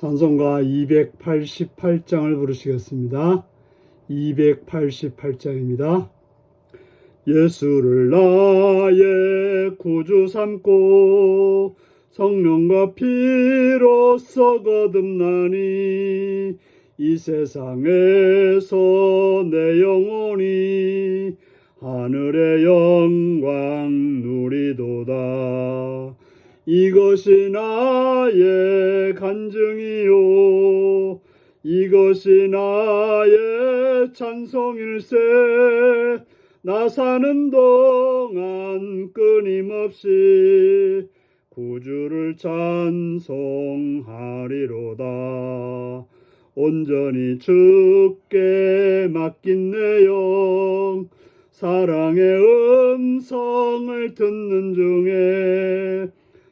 찬송가 288장을 부르시겠습니다. 288장입니다. 예수를 나의 구주 삼고 성령과 피로써 거듭나니 이 세상에서 내 영혼이 하늘의 영광 누리도다. 이것이 나의 간증이요. 이것이 나의 찬송일세. 나 사는 동안 끊임없이 구주를 찬송하리로다. 온전히 주께 맡긴 내 영, 사랑의 음성을 듣는 중에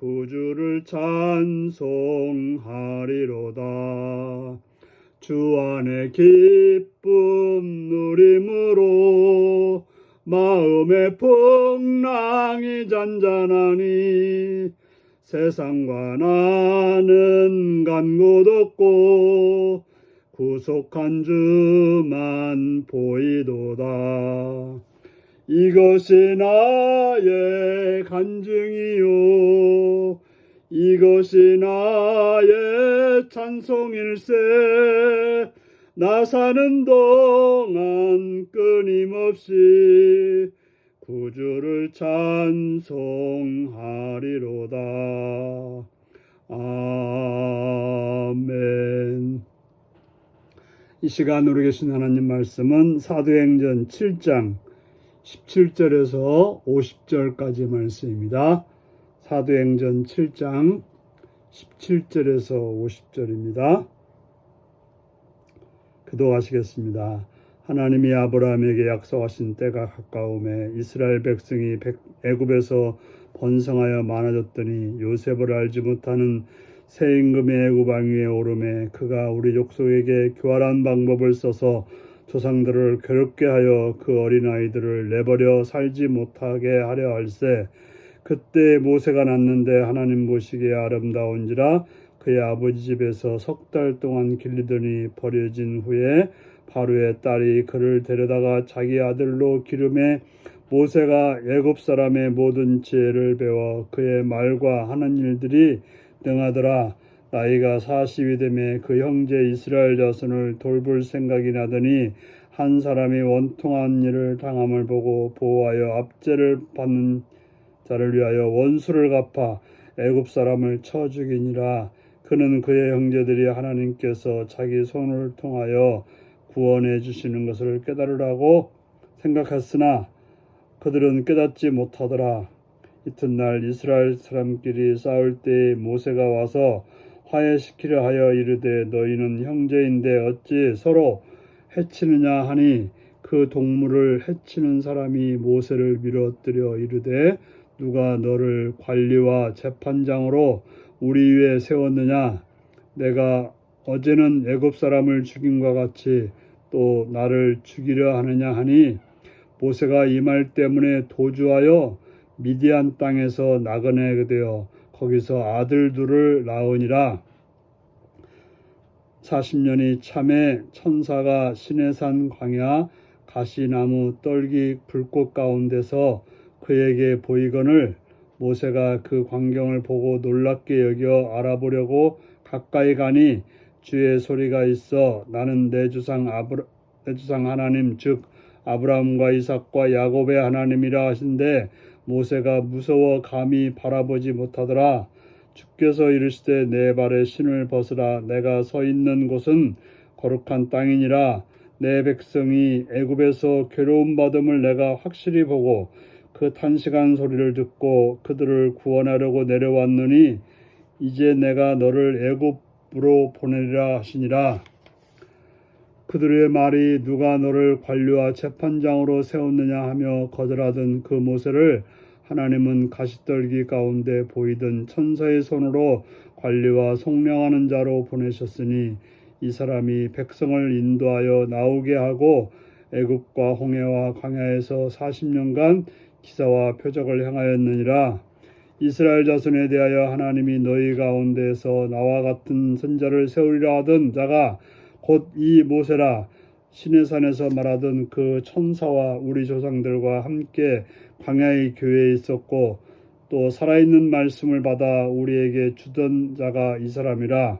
구주를 찬송하리로다. 주 안에 기쁨 누림으로 마음의 풍랑이 잔잔하니 세상과 나는 간곳 없고 구속한 주만 보이도다. 이것이 나의 간증이요. 이것이 나의 찬송일세. 나 사는 동안 끊임없이 구주를 찬송하리로다. 아멘. 이 시간 우리 계신 하나님 말씀은 사도행전 7장 17절에서 50절까지 말씀입니다. 사도행전 7장 17절에서 50절입니다. 기도하시겠습니다. 하나님이 아브라함에게 약속하신 때가 가까움에 이스라엘 백성이 애굽에서 번성하여 많아졌더니 요셉을 알지 못하는 새 임금의 애굽 왕위에 오름에 그가 우리 족속에게 교활한 방법을 써서 조상들을 괴롭게 하여 그 어린 아이들을 내버려 살지 못하게 하려 할세 그때 모세가 났는데 하나님 보시기에 아름다운지라 그의 아버지 집에서 석 달 동안 길리더니 버려진 후에 바로의 딸이 그를 데려다가 자기 아들로 기름에 모세가 애굽 사람의 모든 지혜를 배워 그의 말과 하는 일들이 능하더라. 나이가 40이 되매 그 형제 이스라엘 자손을 돌볼 생각이 나더니 한 사람이 원통한 일을 당함을 보고 보호하여 압제를 받는 자를 위하여 원수를 갚아 애굽 사람을 쳐 죽이니라. 그는 그의 형제들이 하나님께서 자기 손을 통하여 구원해 주시는 것을 깨달으라고 생각했으나 그들은 깨닫지 못하더라. 이튿날 이스라엘 사람끼리 싸울 때 모세가 와서 화해시키려 하여 이르되 너희는 형제인데 어찌 서로 해치느냐 하니 그 동물을 해치는 사람이 모세를 밀어뜨려 이르되 누가 너를 관리와 재판장으로 우리 위에 세웠느냐? 내가 어제는 애굽 사람을 죽임과 같이 또 나를 죽이려 하느냐 하니? 모세가 이 말 때문에 도주하여 미디안 땅에서 나그네게 되어 거기서 아들 둘을 낳으니라. 40년이 참에 천사가 시내산 광야 가시나무 떨기 불꽃 가운데서 그에게 보이거늘 모세가 그 광경을 보고 놀랍게 여겨 알아보려고 가까이 가니 주의 소리가 있어 나는 내 주상 아브라 내 주상 하나님 즉 아브라함과 이삭과 야곱의 하나님이라 하신데 모세가 무서워 감히 바라보지 못하더라. 주께서 이르시되 내 발에 신을 벗으라. 내가 서 있는 곳은 거룩한 땅이니라. 내 백성이 애굽에서 괴로움 받음을 내가 확실히 보고 그 탄식한 소리를 듣고 그들을 구원하려고 내려왔느니 이제 내가 너를 애굽으로 보내리라 하시니라 그들의 말이 누가 너를 관료와 재판장으로 세웠느냐 하며 거절하던 그 모세를 하나님은 가시떨기 가운데 보이던 천사의 손으로 관리와 속량하는 자로 보내셨으니 이 사람이 백성을 인도하여 나오게 하고 애굽과 홍해와 광야에서 40년간 기사와 표적을 행하였느니라. 이스라엘 자손에 대하여 하나님이 너희 가운데서 나와 같은 선자를 세우리라 하던 자가 곧 이 모세라 신의 산에서 말하던 그 천사와 우리 조상들과 함께 광야의 교회에 있었고 또 살아있는 말씀을 받아 우리에게 주던 자가 이 사람이라.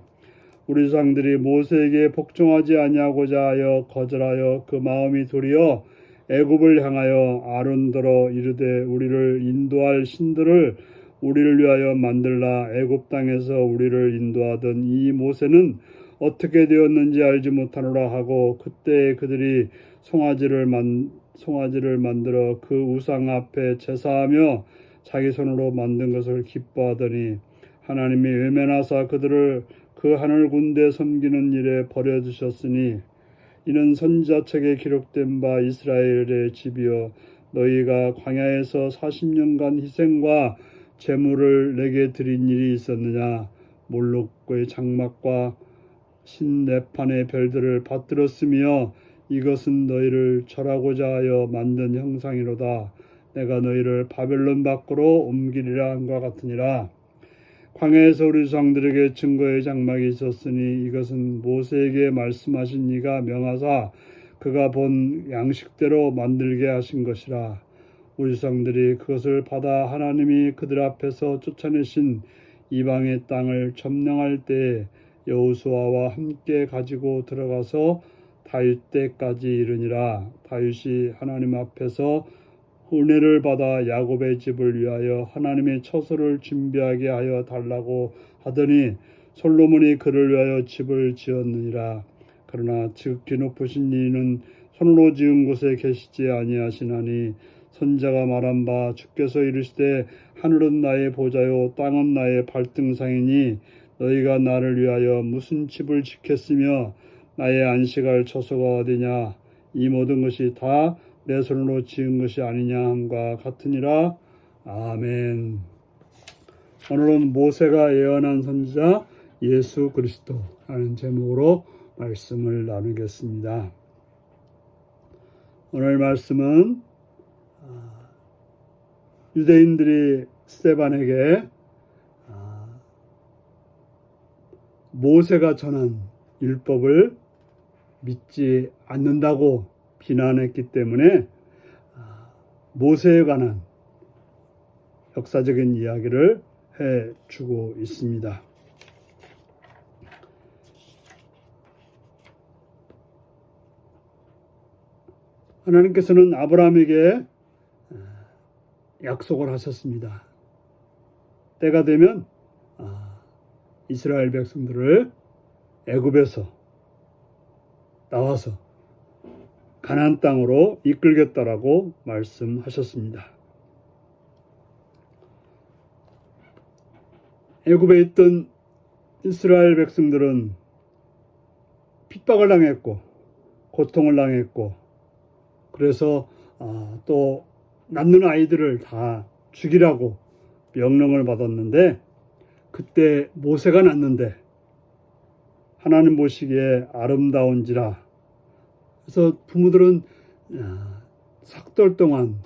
우리 조상들이 모세에게 복종하지 아니하고자 하여 거절하여 그 마음이 도리어 애굽을 향하여 아론더러 이르되 우리를 인도할 신들을 우리를 위하여 만들라. 애굽 땅에서 우리를 인도하던 이 모세는 어떻게 되었는지 알지 못하노라 하고 그때 그들이 송아지를 만 송아지를 만들어 그 우상 앞에 제사하며 자기 손으로 만든 것을 기뻐하더니 하나님이 외면하사 그들을 그 하늘 군대 섬기는 일에 버려 두셨으니 이는 선지자 책에 기록된 바 이스라엘의 집이여 너희가 광야에서 40년간 희생과 제물을 내게 드린 일이 있었느냐? 몰록의 장막과 신내판의 별들을 받들었으며 이것은 너희를 절하고자 하여 만든 형상이로다. 내가 너희를 바벨론 밖으로 옮기리라 한과 같으니라. 광야에서 우리 조상들에게 증거의 장막이 있었으니 이것은 모세에게 말씀하신 이가 명하사 그가 본 양식대로 만들게 하신 것이라. 우리 조상들이 그것을 받아 하나님이 그들 앞에서 쫓아내신 이방의 땅을 점령할 때 여호수아와 함께 가지고 들어가서 다윗 때까지 이르니라. 다윗이 하나님 앞에서 은혜를 받아 야곱의 집을 위하여 하나님의 처소를 준비하게 하여 달라고 하더니 솔로몬이 그를 위하여 집을 지었느니라. 그러나 지극히 높으신 이는 손으로 지은 곳에 계시지 아니하시나니 선자가 말한 바 주께서 이르시되 하늘은 나의 보좌요 땅은 나의 발등상이니 너희가 나를 위하여 무슨 집을 짓겠으며 나의 안식할 처소가 어디냐? 이 모든 것이 다 내 손으로 지은 것이 아니냐 함과 같으니라. 아멘. 오늘은 모세가 예언한 선지자 예수 그리스도라는 제목으로 말씀을 나누겠습니다. 오늘 말씀은 아, 유대인들이 스테반에게 아, 모세가 전한 율법을 믿지 않는다고 비난했기 때문에 아, 모세에 관한 역사적인 이야기를 해 주고 있습니다. 하나님께서는 아브라함에게 아, 약속을 하셨습니다. 때가 되면 아, 이스라엘 백성들을 애굽에서 나와서 가나안 땅으로 이끌겠다라고 말씀하셨습니다. 애굽에 있던 이스라엘 백성들은 핍박을 당했고 고통을 당했고 그래서 아, 또 낳는 아이들을 다 죽이라고 명령을 받았는데 그때 모세가 낳는데 하나님 보시기에 아름다운지라 그래서 부모들은 아, 삭돌 동안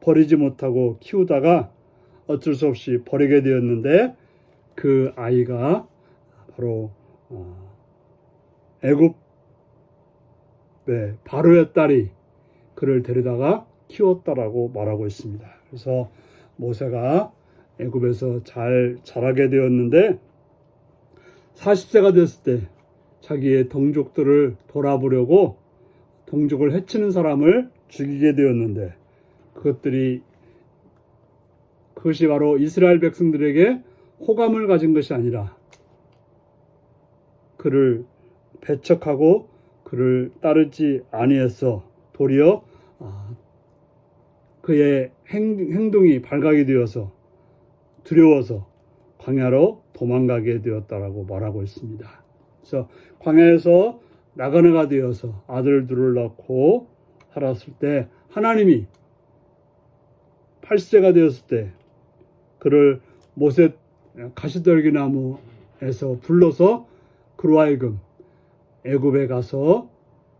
버리지 못하고 키우다가 어쩔 수 없이 버리게 되었는데 그 아이가 바로 어, 애굽의 바로의 딸이 그를 데려다가 키웠다라고 말하고 있습니다. 그래서 모세가 애굽에서 잘 자라게 되었는데 40세가 됐을 때 자기의 동족들을 돌아보려고 동족을 해치는 사람을 죽이게 되었는데 그것들이 그것이 바로 이스라엘 백성들에게 호감을 가진 것이 아니라 그를 배척하고 그를 따르지 아니해서 도리어 아, 그의 행, 동이 발각이 되어서 두려워서 광야로 도망가게 되었다라고 말하고 있습니다. 그래서 광야에서 나그네가 되어서 아들들을 낳고 살았을 때 하나님이 8세가 되었을 때 그를 모세 가시떨기 나무에서 불러서 그로 하여금 애굽에 가서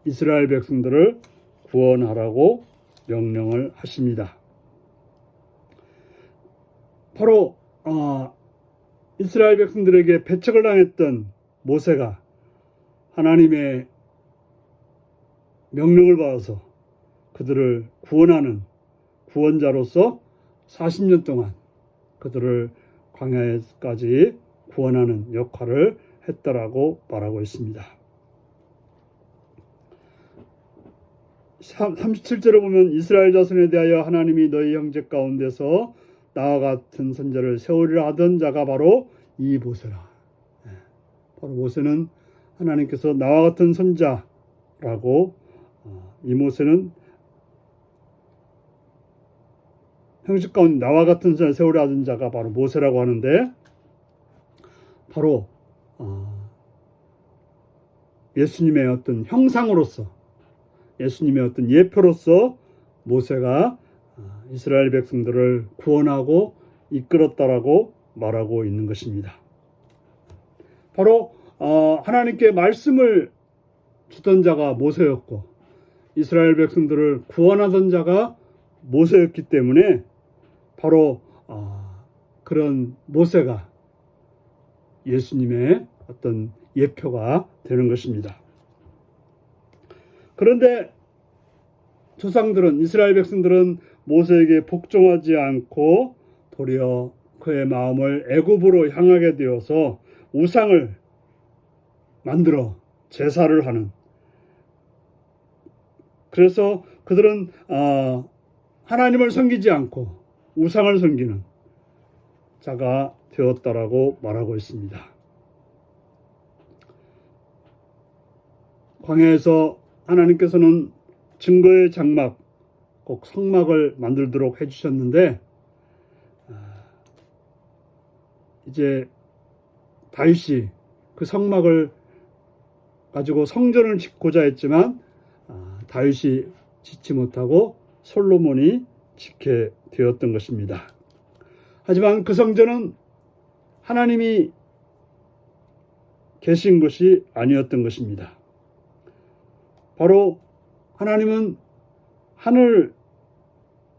이스라엘 백성들을 구원하라고 명령을 하십니다. 바로 어, 이스라엘 백성들에게 배척을 당했던 모세가 하나님의 명령을 받아서 그들을 구원하는 구원자로서 40년 동안 그들을 광야에까지 구원하는 역할을 했다라고 말하고 있습니다. 37절에 보면 이스라엘 자손에 대하여 하나님이 너희 형제 가운데서 나와 같은 선자를 세우리라 하던 자가 바로 이 모세라. 예, 바로 모세는 하나님께서 나와 같은 선자라고 어, 이 모세는 형식 가운데 나와 같은 선자를 세우리라 하던 자가 바로 모세라고 하는데 바로 어, 예수님의 어떤 형상으로서 예수님의 어떤 예표로서 모세가 아, 이스라엘 백성들을 구원하고 이끌었다라고 말하고 있는 것입니다. 바로 어, 하나님께 말씀을 주던 자가 모세였고 이스라엘 백성들을 구원하던 자가 모세였기 때문에 바로 어, 그런 모세가 예수님의 어떤 예표가 되는 것입니다. 그런데 조상들은 이스라엘 백성들은 모세에게 복종하지 않고 도리어 그의 마음을 애굽으로 향하게 되어서 우상을 만들어 제사를 하는 그래서 그들은 어, 하나님을 섬기지 않고 우상을 섬기는 자가 되었다라고 말하고 있습니다. 광야에서 하나님께서는 증거의 장막, 꼭 성막을 만들도록 해주셨는데 아, 이제 다윗이 그 성막을 가지고 성전을 짓고자 했지만 아, 다윗이 짓지 못하고 솔로몬이 짓게 되었던 것입니다. 하지만 그 성전은 하나님이 계신 것이 아니었던 것입니다. 바로 하나님은 하늘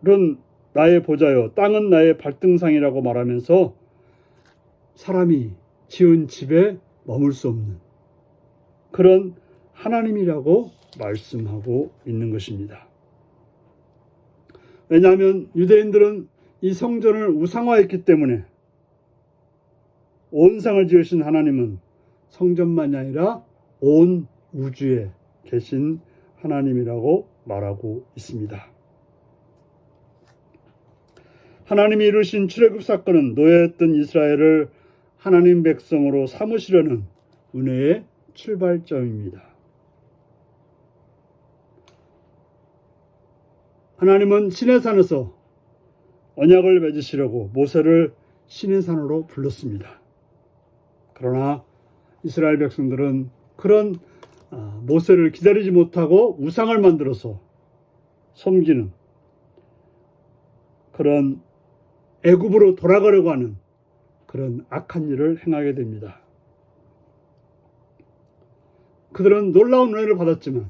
은 나의 보좌요, 땅은 나의 발등상이라고 말하면서 사람이 지은 집에 머물 수 없는 그런 하나님이라고 말씀하고 있는 것입니다. 왜냐하면 유대인들은 이 성전을 우상화했기 때문에 온 상을 지으신 하나님은 성전만이 아니라 온 우주에 계신 하나님이라고 말하고 있습니다. 하나님이 이루신 출애굽 사건은 노예했던 이스라엘을 하나님 백성으로 삼으시려는 은혜의 출발점입니다. 하나님은 시내산에서 언약을 맺으시려고 모세를 시내산으로 불렀습니다. 그러나 이스라엘 백성들은 그런 아, 모세를 기다리지 못하고 우상을 만들어서 섬기는 그런 애굽으로 돌아가려고 하는 그런 악한 일을 행하게 됩니다. 그들은 놀라운 은혜를 받았지만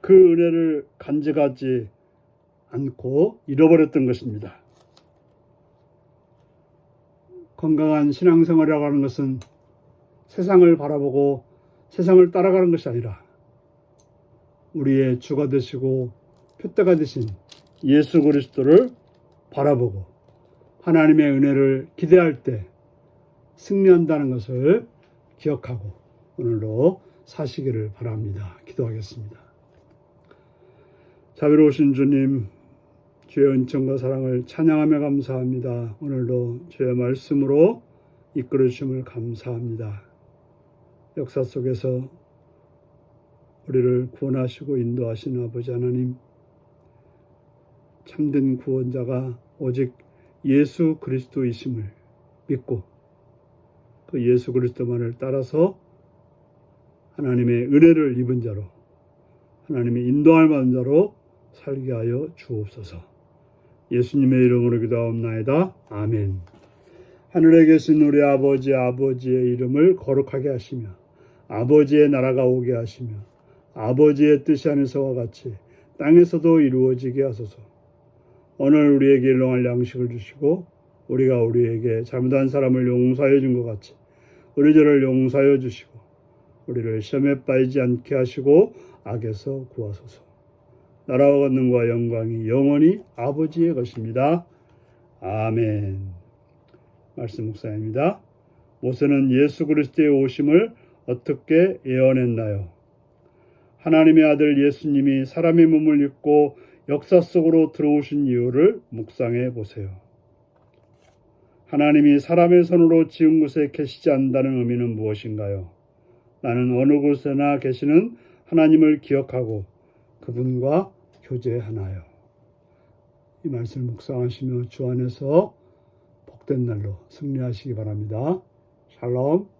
그 은혜를 간직하지 않고 잃어버렸던 것입니다. 건강한 신앙생활이라고 하는 것은 세상을 바라보고 세상을 따라가는 것이 아니라 우리의 주가 되시고 표대가 되신 예수 그리스도를 바라보고 하나님의 은혜를 기대할 때 승리한다는 것을 기억하고 오늘도 사시기를 바랍니다. 기도하겠습니다. 자비로우신 주님, 주의 은총과 사랑을 찬양하며 감사합니다. 오늘도 주의 말씀으로 이끌어 주심을 감사합니다. 역사 속에서 우리를 구원하시고 인도하신 아버지 하나님, 참된 구원자가 오직 예수 그리스도이심을 믿고 그 예수 그리스도만을 따라서 하나님의 은혜를 입은 자로 하나님의 인도할 만한 자로 살게 하여 주옵소서. 예수님의 이름으로 기도하옵나이다. 아멘. 하늘에 계신 우리 아버지 아버지의 이름을 거룩하게 하시며 아버지의 나라가 오게 하시며 아버지의 뜻이 하늘서와 같이 땅에서도 이루어지게 하소서. 오늘 우리에게 일용할 양식을 주시고 우리가 우리에게 잘못한 사람을 용서해 준 것 같이 우리 죄를 용서하여 주시고 우리를 시험에 빠지지 않게 하시고 악에서 구하소서. 나라와 권능과 영광이 영원히 아버지의 것입니다. 아멘. 말씀 묵상입니다. 모세는 예수 그리스도의 오심을 어떻게 예언했나요? 하나님의 아들 예수님이 사람의 몸을 입고 역사 속으로 들어오신 이유를 묵상해 보세요. 하나님이 사람의 손으로 지은 곳에 계시지 않는다는 의미는 무엇인가요? 나는 어느 곳에나 계시는 하나님을 기억하고 그분과 교제하나요? 이 말씀을 묵상하시며 주 안에서 복된 날로 승리하시기 바랍니다. 샬롬.